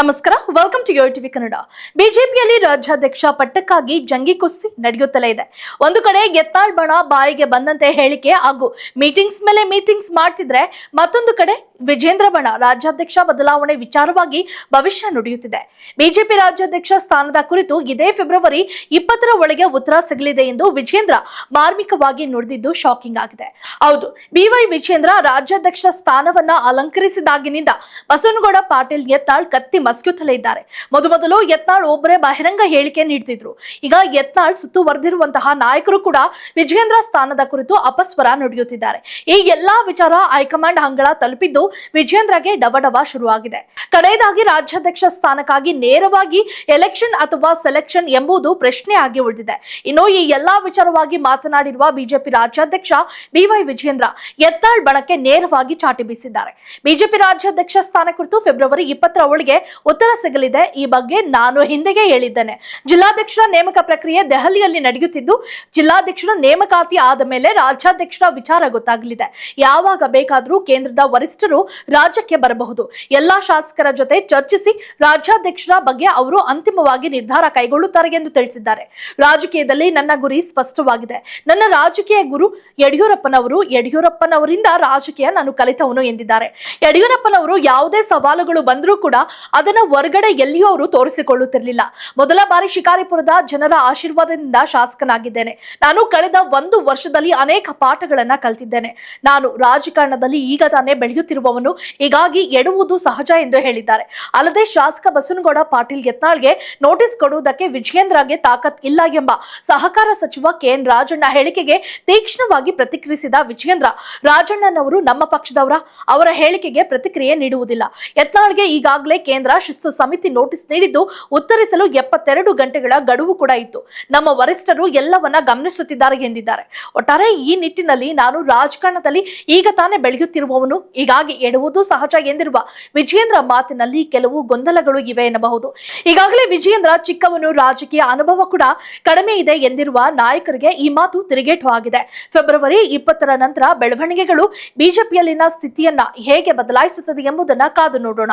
ನಮಸ್ಕಾರ. Welcome to your TV Kannada ಬಿಜೆಪಿಯಲ್ಲಿ ರಾಜ್ಯಾಧ್ಯಕ್ಷ ಪಟ್ಟಕ್ಕಾಗಿ ಜಂಗಿ ಕುಸ್ತಿ ನಡೆಯುತ್ತಲೇ ಇದೆ. ಒಂದು ಕಡೆ ಎತ್ತಾಳ್ಬಣ ಬಾಯಿಗೆ ಬಂದಂತೆ ಹೇಳಿಕೆ ಹಾಗೂ ಮೀಟಿಂಗ್ಸ್ ಮೇಲೆ ಮೀಟಿಂಗ್ಸ್ ಮಾಡ್ತಿದ್ರೆ ಮತ್ತೊಂದು ಕಡೆ ವಿಜೇಂದ್ರ ಬಣ ರಾಜ್ಯಾಧ್ಯಕ್ಷ ಬದಲಾವಣೆ ವಿಚಾರವಾಗಿ ಭವಿಷ್ಯ ನುಡಿಯುತ್ತಿದೆ. ಬಿಜೆಪಿ ರಾಜ್ಯಾಧ್ಯಕ್ಷ ಸ್ಥಾನದ ಕುರಿತು ಇದೇ ಫೆಬ್ರವರಿ ಇಪ್ಪತ್ತರ ಒಳಗೆ ಉತ್ತರ ಸಿಗಲಿದೆ ಎಂದು ವಿಜೇಂದ್ರ ಮಾರ್ಮಿಕವಾಗಿ ನುಡಿದಿದ್ದು ಶಾಕಿಂಗ್ ಆಗಿದೆ. ಹೌದು ಬಿವೈ ವಿಜೇಂದ್ರ ರಾಜ್ಯಾಧ್ಯಕ್ಷ ಸ್ಥಾನವನ್ನ ಅಲಂಕರಿಸಿದಾಗಿನಿಂದ ಬಸವನಗೌಡ ಪಾಟೀಲ್ ಎತ್ತಾಳ್ ಕತ್ತಿ ಮಸ್ಕ್ಯುತ್ತಲೇ ಇದ್ದಾರೆ. ಮೊದಮೊದಲು ಯತ್ನಾಳ್ ಒಬ್ಬರೇ ಬಹಿರಂಗ ಹೇಳಿಕೆ ನೀಡ್ತಿದ್ರು. ಈಗ ಯತ್ನಾಳ್ ಸುತ್ತುವರೆದಿರುವಂತಹ ನಾಯಕರು ಕೂಡ ವಿಜೇಂದ್ರ ಸ್ಥಾನದ ಕುರಿತು ಅಪಸ್ವರ ನುಡಿಯುತ್ತಿದ್ದಾರೆ. ಈ ಎಲ್ಲಾ ವಿಚಾರ ಹೈಕಮಾಂಡ್ ಅಂಗಳ ತಲುಪಿದ್ದು ವಿಜೇಂದ್ರಗೆ ಡಬಡಬ ಶುರುವಾಗಿದೆ. ಕಡೆಯದಾಗಿ ರಾಜ್ಯಾಧ್ಯಕ್ಷ ಸ್ಥಾನಕ್ಕಾಗಿ ನೇರವಾಗಿ ಎಲೆಕ್ಷನ್ ಅಥವಾ ಸೆಲೆಕ್ಷನ್ ಎಂಬುದು ಪ್ರಶ್ನೆ ಆಗಿ ಉಳಿದಿದೆ. ಇನ್ನು ಈ ಎಲ್ಲಾ ವಿಚಾರವಾಗಿ ಮಾತನಾಡಿರುವ ಬಿಜೆಪಿ ರಾಜ್ಯಾಧ್ಯಕ್ಷ ಬಿವೈ ವಿಜೇಂದ್ರ ಯತ್ನಾಳ್ ಬಣಕ್ಕೆ ನೇರವಾಗಿ ಚಾಟಿ ಬೀಸಿದ್ದಾರೆ. ಬಿಜೆಪಿ ರಾಜ್ಯಾಧ್ಯಕ್ಷ ಸ್ಥಾನ ಕುರಿತು ಫೆಬ್ರವರಿ ಇಪ್ಪತ್ತರ ಒಳಗೆ ಉತ್ತರ ಸಿಗಲಿದೆ. ಈ ಬಗ್ಗೆ ನಾನು ಹಿಂದೆಗೆ ಹೇಳಿದ್ದೇನೆ. ಜಿಲ್ಲಾಧ್ಯಕ್ಷರ ನೇಮಕ ಪ್ರಕ್ರಿಯೆ ದೆಹಲಿಯಲ್ಲಿ ನಡೆಯುತ್ತಿದ್ದು, ಜಿಲ್ಲಾಧ್ಯಕ್ಷರ ನೇಮಕಾತಿ ಆದ ಮೇಲೆ ರಾಜ್ಯಾಧ್ಯಕ್ಷರ ವಿಚಾರ ಗೊತ್ತಾಗಲಿದೆ. ಯಾವಾಗ ಬೇಕಾದರೂ ಕೇಂದ್ರದ ವರಿಷ್ಠರು ರಾಜ್ಯಕ್ಕೆ ಬರಬಹುದು. ಎಲ್ಲಾ ಶಾಸಕರ ಜೊತೆ ಚರ್ಚಿಸಿ ರಾಜ್ಯಾಧ್ಯಕ್ಷರ ಬಗ್ಗೆ ಅವರು ಅಂತಿಮವಾಗಿ ನಿರ್ಧಾರ ಕೈಗೊಳ್ಳುತ್ತಾರೆ ಎಂದು ತಿಳಿಸಿದ್ದಾರೆ. ರಾಜಕೀಯದಲ್ಲಿ ನನ್ನ ಗುರಿ ಸ್ಪಷ್ಟವಾಗಿದೆ. ನನ್ನ ರಾಜಕೀಯ ಗುರು ಯಡಿಯೂರಪ್ಪನವರು, ಯಡಿಯೂರಪ್ಪನವರಿಂದ ರಾಜಕೀಯ ನಾನು ಕಲಿತವನು ಎಂದಿದ್ದಾರೆ. ಯಡಿಯೂರಪ್ಪನವರು ಯಾವುದೇ ಸವಾಲುಗಳು ಬಂದರೂ ಕೂಡ ಅದನ್ನ ಹೊರಗಡೆ ಎಲ್ಲಿಯೂ ಅವರು ತೋರಿಸಿಕೊಳ್ಳುತ್ತಿರಲಿಲ್ಲ. ಮೊದಲ ಬಾರಿ ಶಿಕಾರಿಪುರದ ಜನರ ಆಶೀರ್ವಾದದಿಂದ ಶಾಸಕನಾಗಿದ್ದೇನೆ. ನಾನು ಕಳೆದ ಒಂದು ವರ್ಷದಲ್ಲಿ ಅನೇಕ ಪಾಠಗಳನ್ನ ಕಲ್ತಿದ್ದೇನೆ. ನಾನು ರಾಜಕಾರಣದಲ್ಲಿ ಈಗ ತಾನೇ ಬೆಳೆಯುತ್ತಿರುವವನು, ಹೀಗಾಗಿ ಎಡುವುದು ಸಹಜ ಎಂದು ಹೇಳಿದ್ದಾರೆ. ಅಲ್ಲದೆ ಶಾಸಕ ಬಸವನಗೌಡ ಪಾಟೀಲ್ ಯತ್ನಾಳ್ಗೆ ನೋಟಿಸ್ ಕೊಡುವುದಕ್ಕೆ ವಿಜಯೇಂದ್ರಗೆ ತಾಕತ್ ಇಲ್ಲ ಎಂಬ ಸಹಕಾರ ಸಚಿವ ಕೆಎನ್ ರಾಜಣ್ಣ ಹೇಳಿಕೆಗೆ ತೀಕ್ಷ್ಣವಾಗಿ ಪ್ರತಿಕ್ರಿಯಿಸಿದ ವಿಜಯೇಂದ್ರ, ರಾಜಣ್ಣನವರು ನಮ್ಮ ಪಕ್ಷದವರ ಅವರ ಹೇಳಿಕೆಗೆ ಪ್ರತಿಕ್ರಿಯೆ ನೀಡುವುದಿಲ್ಲ. ಯತ್ನಾಳ್ಗೆ ಈಗಾಗಲೇ ಕೇಂದ್ರ ಶಿಸ್ತು ಸಮಿತಿ ನೋಟಿಸ್ ನೀಡಿದ್ದು ಉತ್ತರಿಸಲು ಎಪ್ಪತ್ತೆರಡು ಗಂಟೆಗಳ ಗಡುವು ಕೂಡ ಇತ್ತು. ನಮ್ಮ ವರಿಷ್ಠರು ಎಲ್ಲವನ್ನ ಗಮನಿಸುತ್ತಿದ್ದಾರೆ ಎಂದಿದ್ದಾರೆ. ಒಟ್ಟಾರೆ ಈ ನಿಟ್ಟಿನಲ್ಲಿ ನಾನು ರಾಜಕಾರಣದಲ್ಲಿ ಈಗ ತಾನೇ ಬೆಳೆಯುತ್ತಿರುವವನು ಹೀಗಾಗಿ ಎಡುವುದು ಸಹಜ ಎಂದಿರುವ ವಿಜಯೇಂದ್ರ ಮಾತಿನಲ್ಲಿ ಕೆಲವು ಗೊಂದಲಗಳು ಇವೆ ಎನ್ನಬಹುದು. ಈಗಾಗಲೇ ವಿಜಯೇಂದ್ರ ಚಿಕ್ಕವನು ರಾಜಕೀಯ ಅನುಭವ ಕೂಡ ಕಡಿಮೆ ಇದೆ ಎಂದಿರುವ ನಾಯಕರಿಗೆ ಈ ಮಾತು ತಿರುಗೇಟು ಆಗಿದೆ. ಫೆಬ್ರವರಿ ಇಪ್ಪತ್ತರ ನಂತರ ಬೆಳವಣಿಗೆಗಳು ಬಿಜೆಪಿಯಲ್ಲಿನ ಸ್ಥಿತಿಯನ್ನ ಹೇಗೆ ಬದಲಾಯಿಸುತ್ತದೆ ಎಂಬುದನ್ನ ಕಾದು ನೋಡೋಣ.